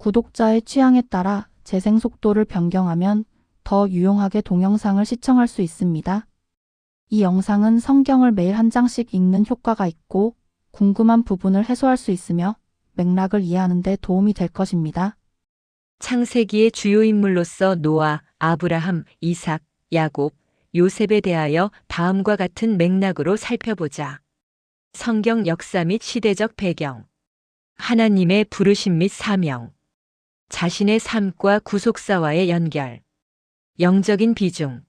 구독자의 취향에 따라 재생 속도를 변경하면 더 유용하게 동영상을 시청할 수 있습니다. 이 영상은 성경을 매일 한 장씩 읽는 효과가 있고 궁금한 부분을 해소할 수 있으며 맥락을 이해하는 데 도움이 될 것입니다. 창세기의 주요 인물로서 노아, 아브라함, 이삭, 야곱, 요셉에 대하여 다음과 같은 맥락으로 살펴보자. 성경 역사 및 시대적 배경. 하나님의 부르심 및 사명. 자신의 삶과 구속사와의 연결. 영적인 비중.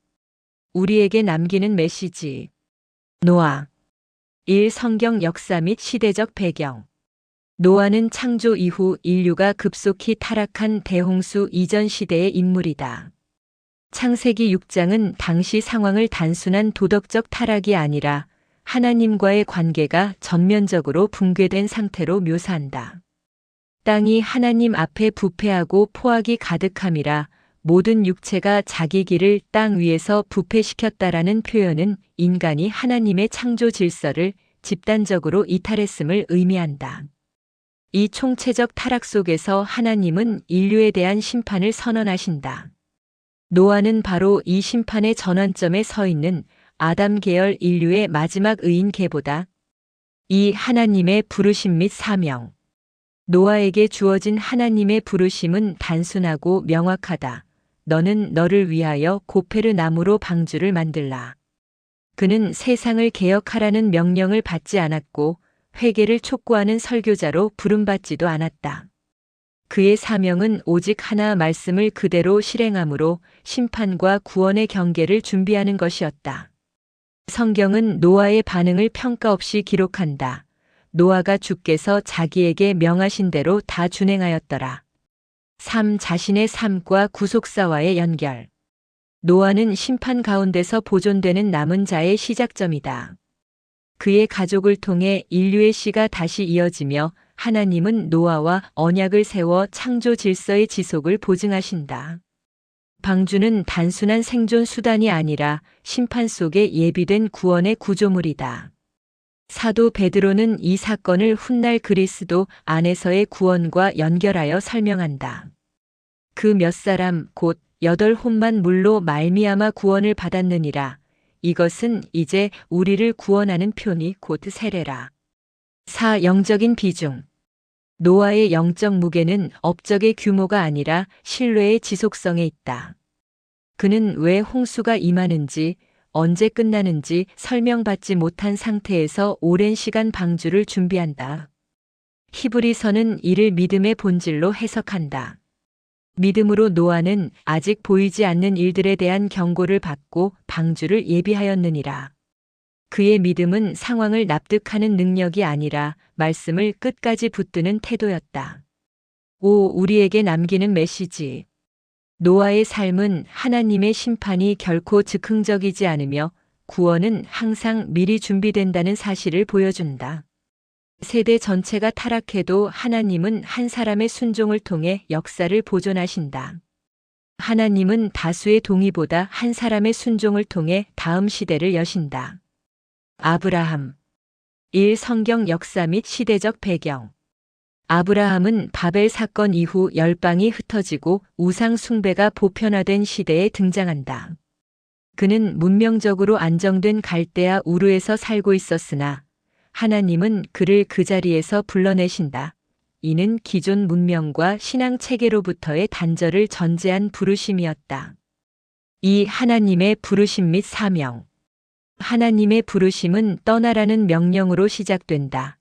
우리에게 남기는 메시지. 노아. 1. 성경 역사 및 시대적 배경. 노아는 창조 이후 인류가 급속히 타락한 대홍수 이전 시대의 인물이다. 창세기 6장은 당시 상황을 단순한 도덕적 타락이 아니라 하나님과의 관계가 전면적으로 붕괴된 상태로 묘사한다. 땅이 하나님 앞에 부패하고 포악이 가득함이라 모든 육체가 자기 길을 땅 위에서 부패시켰다라는 표현은 인간이 하나님의 창조 질서를 집단적으로 이탈했음을 의미한다. 이 총체적 타락 속에서 하나님은 인류에 대한 심판을 선언하신다. 노아는 바로 이 심판의 전환점에 서 있는 아담 계열 인류의 마지막 의인 계보다 이 하나님의 부르심 및 사명. 노아에게 주어진 하나님의 부르심은 단순하고 명확하다. 너는 너를 위하여 고페르 나무로 방주를 만들라. 그는 세상을 개혁하라는 명령을 받지 않았고 회개를 촉구하는 설교자로 부름받지도 않았다. 그의 사명은 오직 하나 말씀을 그대로 실행함으로 심판과 구원의 경계를 준비하는 것이었다. 성경은 노아의 반응을 평가 없이 기록한다. 노아가 주께서 자기에게 명하신 대로 다 준행하였더라. 삶 자신의 삶과 구속사와의 연결. 노아는 심판 가운데서 보존되는 남은 자의 시작점이다. 그의 가족을 통해 인류의 씨가 다시 이어지며 하나님은 노아와 언약을 세워 창조 질서의 지속을 보증하신다. 방주는 단순한 생존 수단이 아니라 심판 속에 예비된 구원의 구조물이다. 사도 베드로는 이 사건을 훗날 그리스도 안에서의 구원과 연결하여 설명한다. 그 몇 사람 곧 여덟 혼만 물로 말미암아 구원을 받았느니라. 이것은 이제 우리를 구원하는 표니 곧 세례라. 사 영적인 비중. 노아의 영적 무게는 업적의 규모가 아니라 신뢰의 지속성에 있다. 그는 왜 홍수가 임하는지, 언제 끝나는지 설명받지 못한 상태에서 오랜 시간 방주를 준비한다. 히브리서는 이를 믿음의 본질로 해석한다. 믿음으로 노아는 아직 보이지 않는 일들에 대한 경고를 받고 방주를 예비하였느니라. 그의 믿음은 상황을 납득하는 능력이 아니라 말씀을 끝까지 붙드는 태도였다. 오, 우리에게 남기는 메시지. 노아의 삶은 하나님의 심판이 결코 즉흥적이지 않으며 구원은 항상 미리 준비된다는 사실을 보여준다. 세대 전체가 타락해도 하나님은 한 사람의 순종을 통해 역사를 보존하신다. 하나님은 다수의 동의보다 한 사람의 순종을 통해 다음 시대를 여신다. 아브라함 1. 성경 역사 및 시대적 배경 아브라함은 바벨 사건 이후 열방이 흩어지고 우상 숭배가 보편화된 시대에 등장한다. 그는 문명적으로 안정된 갈대아 우르에서 살고 있었으나 하나님은 그를 그 자리에서 불러내신다. 이는 기존 문명과 신앙 체계로부터의 단절을 전제한 부르심이었다. 이 하나님의 부르심 및 사명. 하나님의 부르심은 떠나라는 명령으로 시작된다.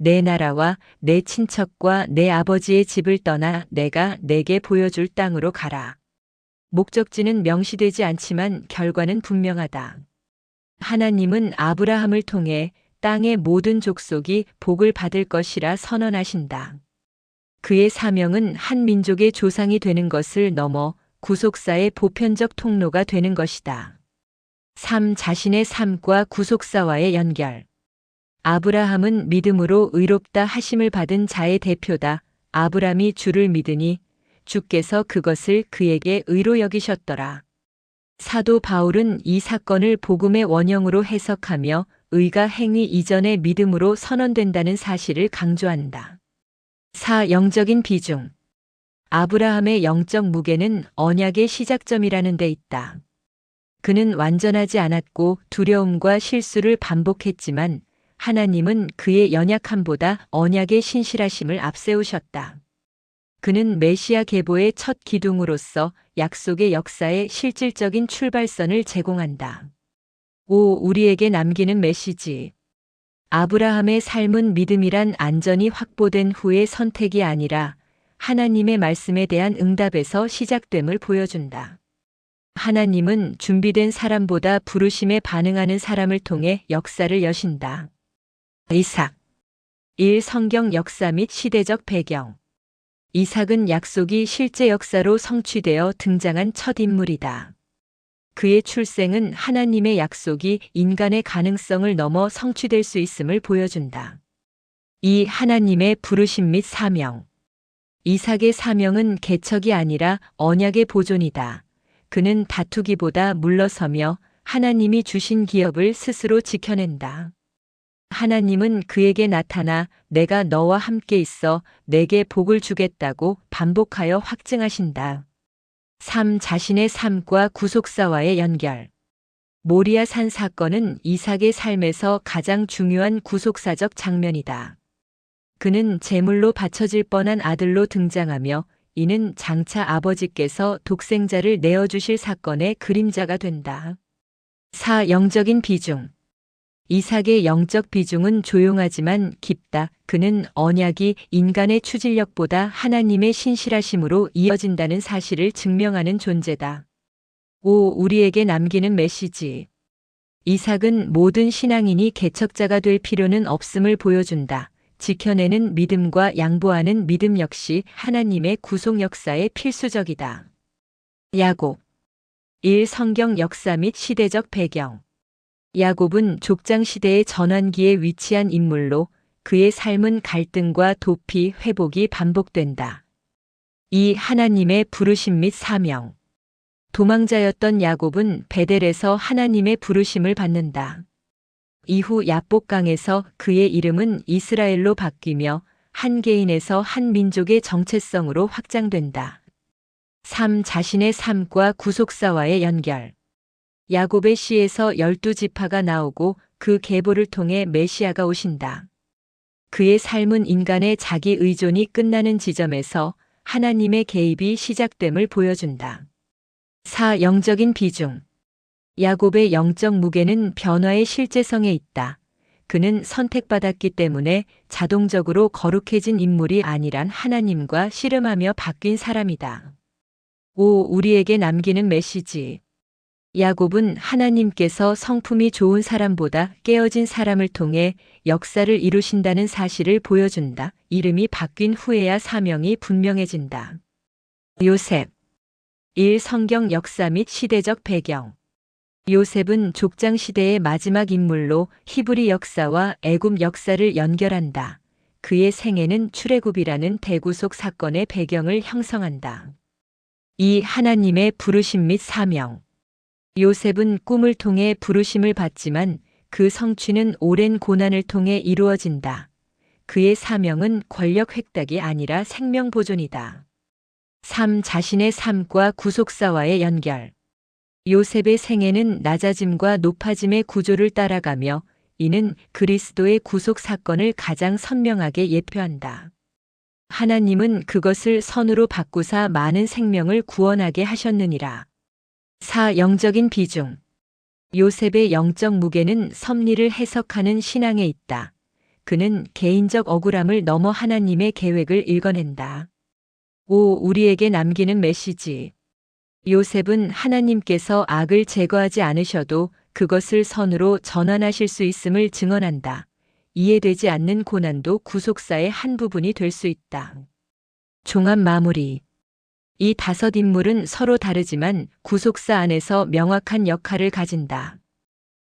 내 나라와 내 친척과 내 아버지의 집을 떠나 내가 내게 보여줄 땅으로 가라. 목적지는 명시되지 않지만 결과는 분명하다. 하나님은 아브라함을 통해 땅의 모든 족속이 복을 받을 것이라 선언하신다. 그의 사명은 한 민족의 조상이 되는 것을 넘어 구속사의 보편적 통로가 되는 것이다. 삶 자신의 삶과 구속사와의 연결. 아브라함은 믿음으로 의롭다 하심을 받은 자의 대표다. 아브람이 주를 믿으니 주께서 그것을 그에게 의로 여기셨더라. 사도 바울은 이 사건을 복음의 원형으로 해석하며 의가 행위 이전의 믿음으로 선언된다는 사실을 강조한다. 사 영적인 비중. 아브라함의 영적 무게는 언약의 시작점이라는 데 있다. 그는 완전하지 않았고 두려움과 실수를 반복했지만 하나님은 그의 연약함보다 언약의 신실하심을 앞세우셨다. 그는 메시아 계보의 첫 기둥으로서 약속의 역사의 실질적인 출발선을 제공한다. 오, 우리에게 남기는 메시지. 아브라함의 삶은 믿음이란 안전이 확보된 후의 선택이 아니라 하나님의 말씀에 대한 응답에서 시작됨을 보여준다. 하나님은 준비된 사람보다 부르심에 반응하는 사람을 통해 역사를 여신다. 이삭 1. 성경 역사 및 시대적 배경 이삭은 약속이 실제 역사로 성취되어 등장한 첫 인물이다. 그의 출생은 하나님의 약속이 인간의 가능성을 넘어 성취될 수 있음을 보여준다. 이 하나님의 부르심 및 사명. 이삭의 사명은 개척이 아니라 언약의 보존이다. 그는 다투기보다 물러서며 하나님이 주신 기업을 스스로 지켜낸다. 하나님은 그에게 나타나 내가 너와 함께 있어 내게 복을 주겠다고 반복하여 확증하신다. 3. 자신의 삶과 구속사와의 연결. 모리아 산 사건은 이삭의 삶에서 가장 중요한 구속사적 장면이다. 그는 제물로 바쳐질 뻔한 아들로 등장하며 이는 장차 아버지께서 독생자를 내어주실 사건의 그림자가 된다. 4. 영적인 비중. 이삭의 영적 비중은 조용하지만 깊다. 그는 언약이 인간의 추진력보다 하나님의 신실하심으로 이어진다는 사실을 증명하는 존재다. 5. 우리에게 남기는 메시지. 이삭은 모든 신앙인이 개척자가 될 필요는 없음을 보여준다. 지켜내는 믿음과 양보하는 믿음 역시 하나님의 구속 역사에 필수적이다. 야곱 1. 성경 역사 및 시대적 배경 야곱은 족장 시대의 전환기에 위치한 인물로 그의 삶은 갈등과 도피, 회복이 반복된다. 이 하나님의 부르심 및 사명. 도망자였던 야곱은 베델에서 하나님의 부르심을 받는다. 이후 야복강에서 그의 이름은 이스라엘로 바뀌며 한 개인에서 한 민족의 정체성으로 확장된다. 3. 자신의 삶과 구속사와의 연결. 야곱의 시에서 열두 지파가 나오고 그 계보를 통해 메시아가 오신다. 그의 삶은 인간의 자기 의존이 끝나는 지점에서 하나님의 개입이 시작됨을 보여준다. 4. 영적인 비중. 야곱의 영적 무게는 변화의 실제성에 있다. 그는 선택받았기 때문에 자동적으로 거룩해진 인물이 아니란 하나님과 씨름하며 바뀐 사람이다. 5. 우리에게 남기는 메시지. 야곱은 하나님께서 성품이 좋은 사람보다 깨어진 사람을 통해 역사를 이루신다는 사실을 보여준다. 이름이 바뀐 후에야 사명이 분명해진다. 요셉 1. 성경 역사 및 시대적 배경 요셉은 족장 시대의 마지막 인물로 히브리 역사와 애굽 역사를 연결한다. 그의 생애는 출애굽이라는 대구속 사건의 배경을 형성한다. 이 하나님의 부르심 및 사명 요셉은 꿈을 통해 부르심을 받지만 그 성취는 오랜 고난을 통해 이루어진다. 그의 사명은 권력 획득이 아니라 생명 보존이다. 3. 자신의 삶과 구속사와의 연결. 요셉의 생애는 낮아짐과 높아짐의 구조를 따라가며 이는 그리스도의 구속 사건을 가장 선명하게 예표한다. 하나님은 그것을 선으로 바꾸사 많은 생명을 구원하게 하셨느니라. 4. 영적인 비중. 요셉의 영적 무게는 섭리를 해석하는 신앙에 있다. 그는 개인적 억울함을 넘어 하나님의 계획을 읽어낸다. 5. 우리에게 남기는 메시지. 요셉은 하나님께서 악을 제거하지 않으셔도 그것을 선으로 전환하실 수 있음을 증언한다. 이해되지 않는 고난도 구속사의 한 부분이 될 수 있다. 종합 마무리. 이 다섯 인물은 서로 다르지만 구속사 안에서 명확한 역할을 가진다.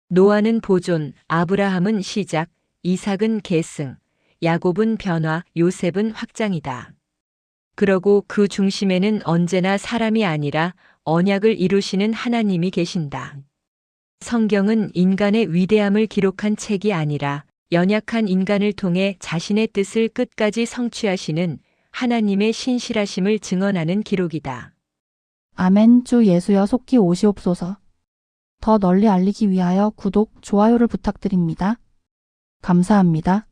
노아는 보존, 아브라함은 시작, 이삭은 계승, 야곱은 변화, 요셉은 확장이다. 그러고 그 중심에는 언제나 사람이 아니라 언약을 이루시는 하나님이 계신다. 성경은 인간의 위대함을 기록한 책이 아니라 연약한 인간을 통해 자신의 뜻을 끝까지 성취하시는 하나님의 신실하심을 증언하는 기록이다. 아멘 주 예수여 속히 오시옵소서. 더 널리 알리기 위하여 구독, 좋아요를 부탁드립니다. 감사합니다.